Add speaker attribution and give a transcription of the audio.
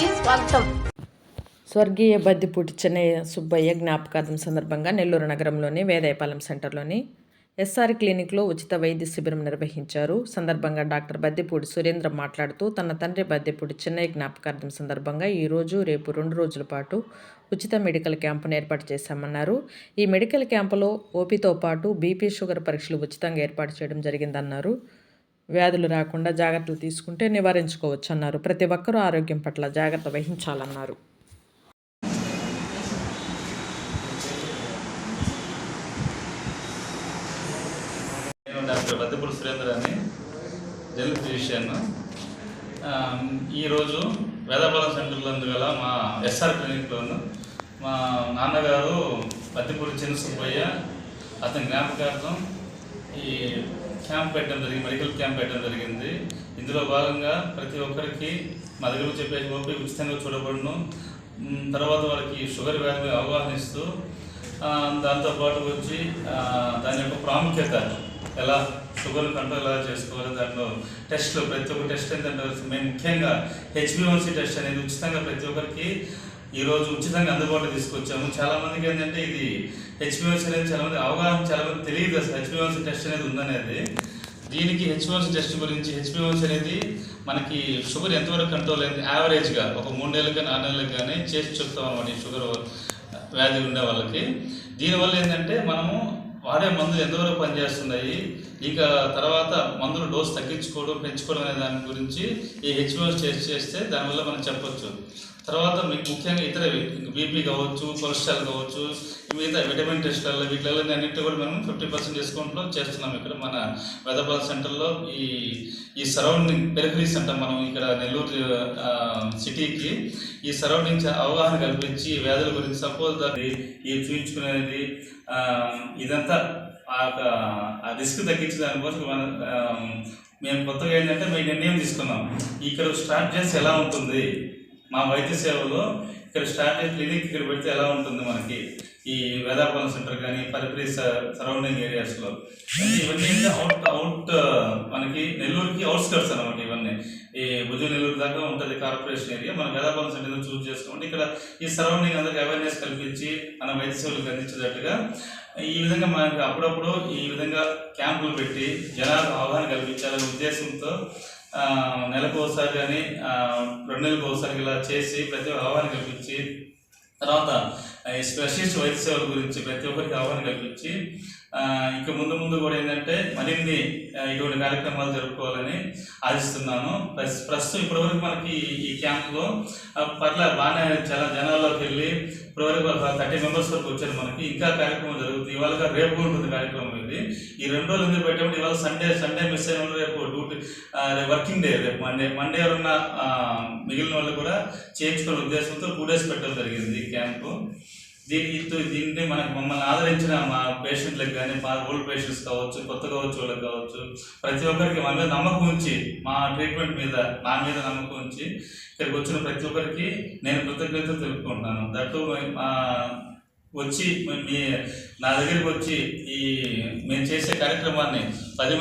Speaker 1: స్వాగతం.
Speaker 2: స్వర్గీయ బద్దిపూటి చెన్నయ్య సుబ్బయ్య జ్ఞాపకార్థం సందర్భంగా నెల్లూరు నగరంలోని వేదాయపాలెం సెంటర్లోని ఎస్ఆర్ క్లినిక్లో ఉచిత వైద్య శిబిరం నిర్వహించారు. సందర్భంగా డాక్టర్ బద్దిపూడి సురేంద్ర మాట్లాడుతూ తన తండ్రి బద్దిపూడి చెన్నై జ్ఞాపకార్థం సందర్భంగా ఈరోజు రేపు రెండు రోజుల పాటు ఉచిత మెడికల్ క్యాంపును ఏర్పాటు చేశామన్నారు. ఈ మెడికల్ క్యాంపులో ఓపీతో పాటు బీపీ షుగర్ పరీక్షలు ఉచితంగా ఏర్పాటు చేయడం జరిగిందన్నారు. వ్యాధులు రాకుండా జాగ్రత్తలు తీసుకుంటే నివారించుకోవచ్చు అన్నారు. ప్రతి ఒక్కరూ ఆరోగ్యం పట్ల జాగ్రత్త వహించాలన్నారు.
Speaker 3: డాక్టర్ బద్దపూడి సురేంద్ర అని జనరల్ ఫిజిషియన్ ఈరోజు వేదాపాలెం సెంటర్లో గల మా ఎస్ఆర్ క్లినిక్లోను మా నాన్నగారు బద్దపూడి చిన్న సుబ్బయ్య అతని జ్ఞాపకార్థం ఈ క్యాంప్ పెట్టడం జరిగింది మెడికల్ క్యాంప్ పెట్టడం జరిగింది. ఇందులో భాగంగా ప్రతి ఒక్కరికి మా దగ్గర చెప్పే ఓపీ ఉచితంగా చూడబడును. తర్వాత వాళ్ళకి షుగర్ వ్యాధి అవగాహన ఇస్తూ దాంతోపాటు వచ్చి దాని యొక్క ప్రాముఖ్యత ఎలా షుగర్ కంట్రోల్ ఎలా చేసుకోవాలి దాంట్లో టెస్ట్లు ప్రతి ఒక్క టెస్ట్ ఏంటంటే మేము ముఖ్యంగా హెచ్బివన్సీ టెస్ట్ అనేది ఉచితంగా ప్రతి ఒక్కరికి ఈరోజు ఉచితంగా అందుబాటులో తీసుకొచ్చాము. చాలా మందికి ఏంటంటే ఇది హెచ్బివన్సీ అనేది చాలామంది అవగాహన చాలామంది తెలియదు అసలు హెచ్బివన్సీ టెస్ట్ అనేది ఉందనేది. దీనికి హెచ్బివన్సీ టెస్ట్ గురించి హెచ్బివన్సీ అనేది మనకి షుగర్ ఎంతవరకు కంట్రోల్ అయింది? యావరేజ్గా ఒక మూడు నెలలకు నాలుగు నెలలకు కానీ చేసి చెప్తాం అనమాట ఈ షుగర్ వ్యాధి ఉండే వాళ్ళకి. దీనివల్ల ఏంటంటే మనము వాడే మందులు ఎంతవరకు పనిచేస్తున్నాయి? ఇక తర్వాత మందులు డోస్ తగ్గించుకోవడం పెంచుకోవడం అనే దాని గురించి ఈ హెచ్బిఎస్ టెస్ట్ చేస్తే దానివల్ల మనం చెప్పొచ్చు. తర్వాత మీకు ముఖ్యంగా ఇతర బీపీ కావచ్చు కొలెస్ట్రాల్ కావచ్చు మిగతా విటమిన్ టెస్ట్లలో వీటిలలో అన్నింటి కూడా మేము ఫిఫ్టీ పర్సెంట్ డిస్కౌంట్లో చేస్తున్నాం ఇక్కడ మన వెదపాల్ సెంటర్లో ఈ ఈ సరౌండింగ్ పెరిఫరీస్ అంటాం మనం ఇక్కడ నెల్లూరు సిటీకి ఈ సరౌండింగ్స్ అవగాహన కల్పించి వ్యాధుల గురించి సపోజ్ దాన్ని ఈ చూపించుకునేది ఇదంతా ఆ యొక్క ఆ రిస్క్ తగ్గించే దానికోసం మనం మేము కొత్తగా ఏంటంటే మేము నిర్ణయం తీసుకున్నాం. ఇక్కడ స్టార్ట్ చేసి ఎలా ఉంటుంది? మా వైద్య సేవలో ఇక్కడ స్టార్ట్ క్లినిక్ ఇక్కడ పెడితే ఎలా ఉంటుంది మనకి? ఈ వేదాపాలెం సెంటర్ కానీ పరిపరి సరౌండింగ్ ఏరియాస్లో. అంటే ఇవన్నీ అవుట్ అవుట్ మనకి నెల్లూరుకి అవుట్స్కట్స్ అనమాట ఇవన్నీ. ఈ భుజ నెల్లూరు దాకా ఉంటుంది కార్పొరేషన్ ఏరియా. మనం వేదాపాలెం సెంటర్ చూస్ చేసుకోండి ఇక్కడ ఈ సరౌండింగ్ అందరికి అవేర్నెస్ కల్పించి మన వైద్య సేవలకు అందించేటట్టుగా ఈ విధంగా మనకి అప్పుడప్పుడు ఈ విధంగా క్యాంపులు పెట్టి జనాలకు అవగాహన కల్పించాలనే ఉద్దేశంతో నెలకు ఒకసారి కానీ రెండు నెలలకు ఒకసారి ఇలా చేసి ప్రతి ఒక్క అవగాహన కల్పించి తర్వాత ఈ స్పెషలిస్ట్ వైద్య సేవల గురించి ప్రతి ఒక్కరికి అవగాహన కల్పించి ఇక ముందు ముందు కూడా ఏంటంటే మరిన్ని ఇటువంటి కార్యక్రమాలు జరుపుకోవాలని ఆశిస్తున్నాను. ప్రస్తుతం ఇప్పటివరకు మనకి ఈ క్యాంప్లో పట్ల బాగానే చాలా జనాల్లోకి వెళ్ళి ఇప్పటివరకు థర్టీ మెంబర్స్ వరకు వచ్చారు మనకి. ఇంకా కార్యక్రమం జరుగుతుంది. ఇవాళ రేపు కూడా ఉంటుంది కార్యక్రమం ఇది. ఈ రెండు రోజులు ఎందుకు పెట్టామంటే ఇవాళ సండే సండే మిస్ అయిన వాళ్ళు రేపు డ్యూటీ రేపు వర్కింగ్ డే రేపు మండే మండే ఉన్న మిగిలిన వాళ్ళు కూడా చేయించుకునే ఉద్దేశంతో టూ డేస్ పెట్టడం జరిగింది ఈ క్యాంపు. దీనితో దీన్ని మనకు మమ్మల్ని ఆదరించిన మా పేషెంట్లకు కానీ మా ఓల్డ్ పేషెంట్స్ కావచ్చు కొత్తగా వచ్చే వాళ్ళకి కావచ్చు ప్రతి ఒక్కరికి మన మీద నమ్మకం ఉంచి మా ట్రీట్మెంట్ మీద నా మీద నమ్మకం ఉంచి ఇక్కడికి వచ్చిన ప్రతి ఒక్కరికి నేను కృతజ్ఞతలు తెలుపుకుంటున్నాను. దట్టు మా వచ్చి మీ నా దగ్గరికి వచ్చి ఈ మేము చేసే కార్యక్రమాన్ని పది మంది